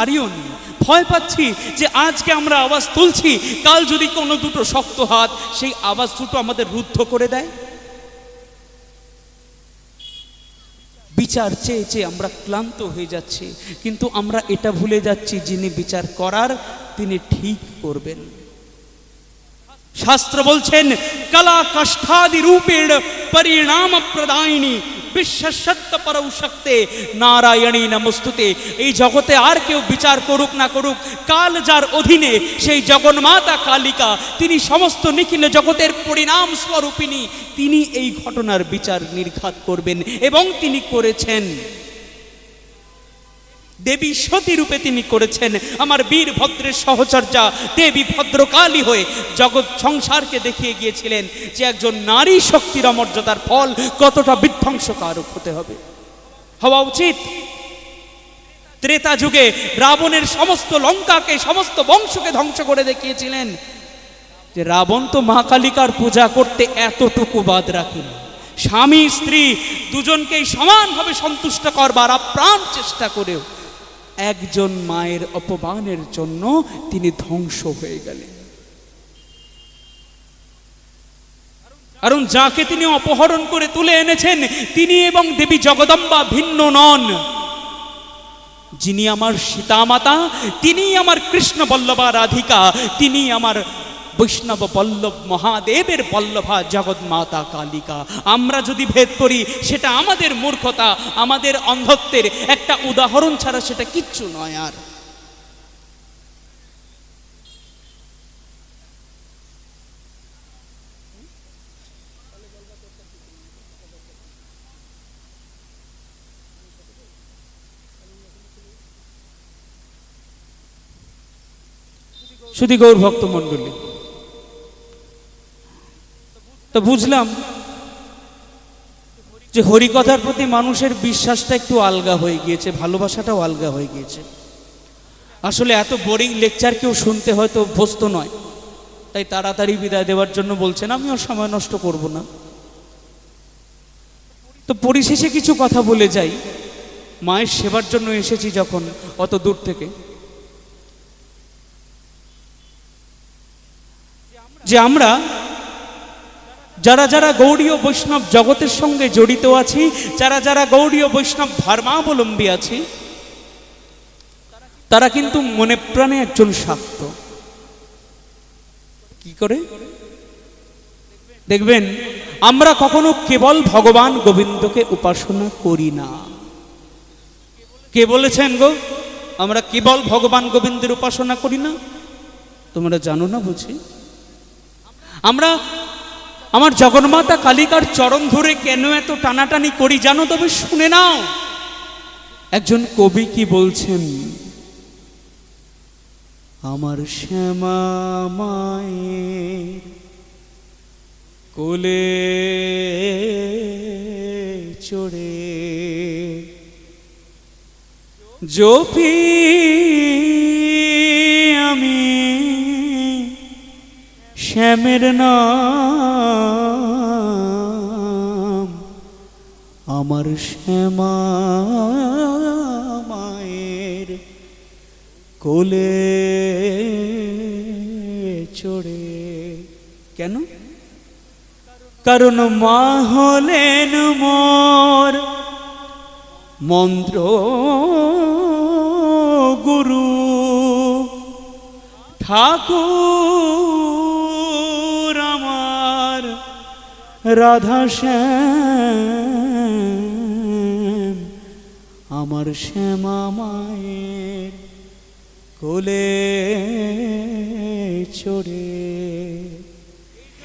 হারিও নি। ভয় পাচ্ছি যে আজকে আমরা আওয়াজ তুলছি, কাল যদি কোনো দুটো শক্ত হাত, সেই আওয়াজ দুটো আমাদের রুদ্ধ করে দেয়। বিচার চেয়ে চেয়ে আমরা ক্লান্ত হয়ে যাচ্ছি, কিন্তু আমরা এটা ভুলে যাচ্ছি যিনি বিচার করার, তিনি ঠিক করবেন। শাস্ত্র বলছেন কলা কাষ্ঠাদি রূপেণ পরিণাম প্রদায়িনী বিশ্বসত্য পরৌ শক্তে নারায়ণী নমস্তুতে এই জগতে আর কেউ বিচার করুক না করুক, কাল যার অধীনে, সেই জগন্মাতা কালিকা, তিনি সমস্ত নিখিল জগতের পরিণাম স্বরূপিনী তিনি এই ঘটনার বিচার নির্ঘাত করবেন এবং তিনি করেছেন। দেবী সতী রূপে তিনি করেছেন। আমার বীর ভদ্রের সহচর্যা দেবী ভদ্রকালী হয়ে জগৎ সংসারকে দেখিয়ে গিয়েছিলেন যে একজন নারী শক্তির অমর্যাদার ফল কতটা বিধ্বংসকারক হতে হবে। হওয়া উচিত। ত্রেতা যুগে রাবণের সমস্ত লঙ্কাকে, সমস্ত বংশকে ধ্বংস করে দেখিয়েছিলেন। যে রাবণ তো মা কালিকার পূজা করতে এতটুকু বাদ রাখেনি। স্বামী, স্ত্রী দুজনকেই সমানভাবে সন্তুষ্ট করবার আপ্রাণ চেষ্টা করেও একজন মায়ের অপমানের জন্য তিনি ধ্বংস হয়ে গেলেন। কারণ যাকে তিনি অপহরণ করে তুলে এনেছেন, তিনি এবং দেবী জগদম্বা ভিন্ন নন। যিনি আমার সীতামাতা তিনি আমার কৃষ্ণ বল্লভা রাধিকা তিনি আমার বৈষ্ণব বল্লভ মহাদেবের বল্লভা জগৎমাতা কালিকা। আমরা যদি ভেদ করি, সেটা আমাদের মূর্খতা, আমাদের অন্ধত্বের একটা উদাহরণ ছাড়া সেটা কিচ্ছু নয় আর। শুধু গৌর ভক্ত মণ্ডলী। তো বুঝলাম যে হরিকথার প্রতি মানুষের বিশ্বাসটা একটু আলগা হয়ে গিয়েছে, ভালোবাসাটাও আলগা হয়ে গিয়েছে। আসলে এত বোরিং লেকচার কেউ শুনতে হয়তো অভ্যস্ত নয়। তাই তাড়াতাড়ি বিদায় দেওয়ার জন্য বলছেন, আমিও সময় নষ্ট করব না। তো পরিশেষে কিছু কথা বলে যাই। মায়ের সেবার জন্য এসেছি যখন, অত দূর থেকে। যে আমরা যারা যারা গৌড়ীয় বৈষ্ণব জগতের সঙ্গে জড়িত আছি, যারা যারা গৌড়ীয় বৈষ্ণব ধর্মাবলম্বী আছি, তারা কিন্তু মনে প্রাণে একজন শাক্ত। কি করে? দেখবেন, আমরা কখনো কেবল ভগবান গোবিন্দকে উপাসনা করি না। কে বলেছেন গো? আমরা কেবল ভগবান গোবিন্দের উপাসনা করি না? তোমরা জানো না বুঝি? আমরা আমার জগন্মাতা কালিকার চরণ ধরে কেন এত টানাটানি করি জানো তবে শুনে নাও। একজন কবি কি বলছেন? আমার শ্যামা মায়ের কোলে চড়ে জপি শ্যামের নাম। আমার শ্যামা মায়ের কোলে চড়ে। কেন? কারণ মা হলেন মোর মন্ত্র গুরু ঠাকুর রাধা শ্যাম, আমার শ্যামা মায়ের কোলে চড়ে।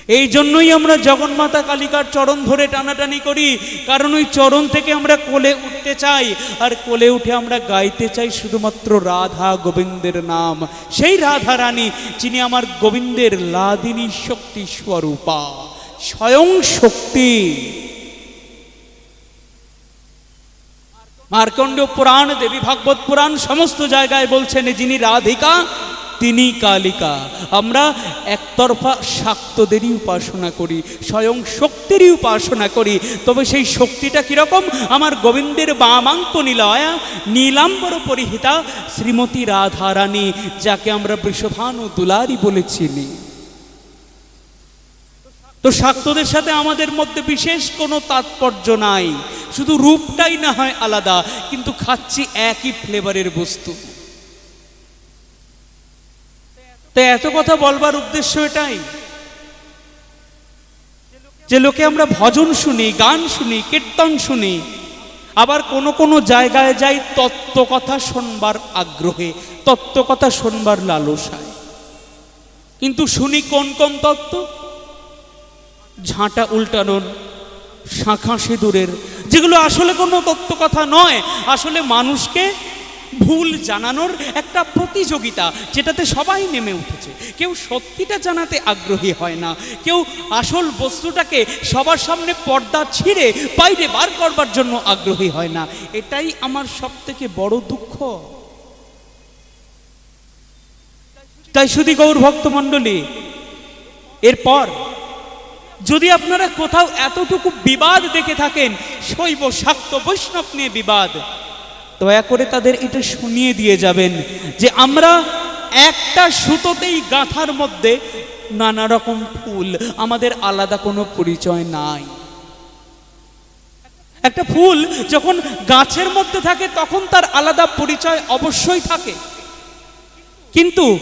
এই জন্যই আমরা জগন্মাতা কালিকার চরণ ধরে টানাটানি করি, কারণ ওই চরণ থেকে আমরা কোলে উঠতে চাই, আর কোলে উঠে আমরা গাইতে চাই শুধুমাত্র রাধা গোবিন্দের নাম। সেই রাধা রানী, যিনি আমার গোবিন্দের লাদিনী শক্তি স্বরূপা। স্বয়ং শক্তি। মার্কণ্ড পুরাণ, দেবী ভাগবত পুরাণ, সমস্ত জায়গায় বলছেন, যিনি রাধিকা, তিনি কালিকা। আমরা একতরফা শাক্তদেরই উপাসনা করি, স্বয়ং শক্তিরই উপাসনা করি। তবে সেই শক্তিটা কীরকম? আমার গোবিন্দের বামাঙ্ক নীলয়া, নীলাম্বর পরিহিতা, শ্রীমতী রাধারানী, যাকে আমরা বৃষভানু দুলারি বলেছিলি। তো শাক্তদের সাথে আমাদের মধ্যে বিশেষ কোনো তাৎপর্য নাই। শুধু রূপটাই না হয় আলাদা, কিন্তু খাচ্ছি একই ফ্লেভারের বস্তু। তো এত কথা বলবার উদ্দেশ্য এটাই। যে লোকে আমরা ভজন শুনি, গান শুনি, কীর্তন শুনি, আবার কোনো কোনো জায়গায় যাই তত্ত্ব কথা শোনবার আগ্রহে, তত্ত্ব কথা শোনবার লালসায়। কিন্তু শুনি কোন কোন তত্ত্ব? ঝাঁটা উল্টানোর শাঁখা সিঁদুরের, যেগুলো আসলে কোনো তত্ত্ব কথা নয়, আসলে মানুষকে ভুল জানানোর একটা প্রতিযোগিতা যেটাতে সবাই নেমে উঠেছে। কেউ সত্যিটা জানাতে আগ্রহী হয় না, কেউ আসল বস্তুটাকে সবার সামনে পর্দা ছিঁড়ে বাইরে বার করবার জন্য আগ্রহী হয় না। এটাই আমার সব থেকে বড় দুঃখ। তাই শুধু গৌর ভক্তমণ্ডলী এরপর যদি আপনারা কোথাও এতটুকু বিবাদ দেখে থাকেন, শৈব শাক্ত বৈষ্ণব নিয়ে বিবাদ, দয়া করে তাদের এটা শুনিয়ে দিয়ে যাবেন যে আমরা একটা সুতোতেই গাঁথার মধ্যে নানা রকম ফুল, আমাদের আলাদা কোনো পরিচয় নাই। একটা ফুল যখন গাছের মধ্যে থাকে, তখন তার আলাদা পরিচয় অবশ্যই থাকে। কিন্তু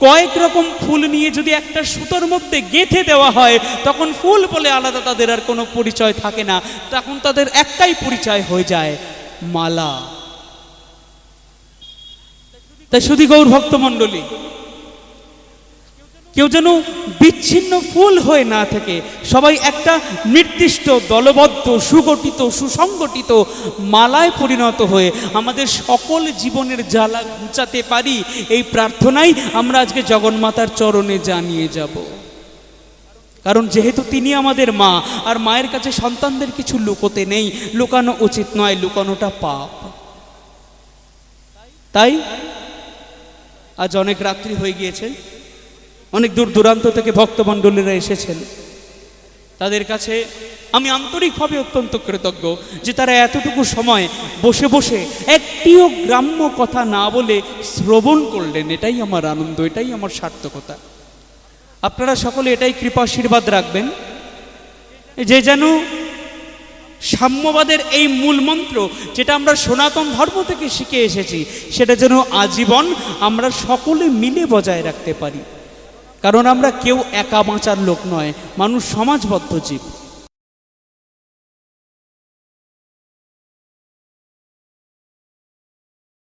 কয়েক রকম ফুল নিয়ে যদি একটা সুতোর মধ্যে গেঁথে দেওয়া হয়, তখন ফুল বলে আলাদা তাদের আর কোনো পরিচয় থাকে না। তখন তাদের একটাই পরিচয় হয়ে যায়, মালা। তাই শুধু গৌর ভক্তমণ্ডলী কেউ যেন বিচ্ছিন্ন ফুল হয়ে না থাকে। সবাই একটা নির্দিষ্ট দলবদ্ধ, সুগঠিত, সুসংগঠিত মালায় পরিণত হয়ে আমাদের সকল জীবনের জ্বালা ঘুচাতে পারি। এই প্রার্থনাই আমরা আজকে জগন্মাতার চরণে জানিয়ে যাব। কারণ যেহেতু তিনি আমাদের মা, আর মায়ের কাছে সন্তানদের কিছু লুকোতে নেই, লুকানো উচিত নয়, লুকানোটা পাপ। তাই আজ অনেক রাত্রি হয়ে গিয়েছে। অনেক দূর দূরান্ত থেকে ভক্তমণ্ডলীরা এসেছেন। তাদের কাছে আমি আন্তরিকভাবে অত্যন্ত কৃতজ্ঞ যে তারা এতটুকু সময় বসে বসে একটিও গ্রাম্য কথা না বলে শ্রবণ করলেন। এটাই আমার আনন্দ, এটাই আমার সার্থকতা। আপনারা সকলে এটাই কৃপা আশীর্বাদ রাখবেন। যে যেন সাম্যবাদের এই মূল মন্ত্র যেটা আমরা সনাতন ধর্ম থেকে শিখে এসেছি, সেটা যেন আজীবন আমরা সকলে মিলে বজায় রাখতে পারি। কারণ আমরা কেউ একা বাঁচার লোক নয় মানুষ সমাজবদ্ধ জীব।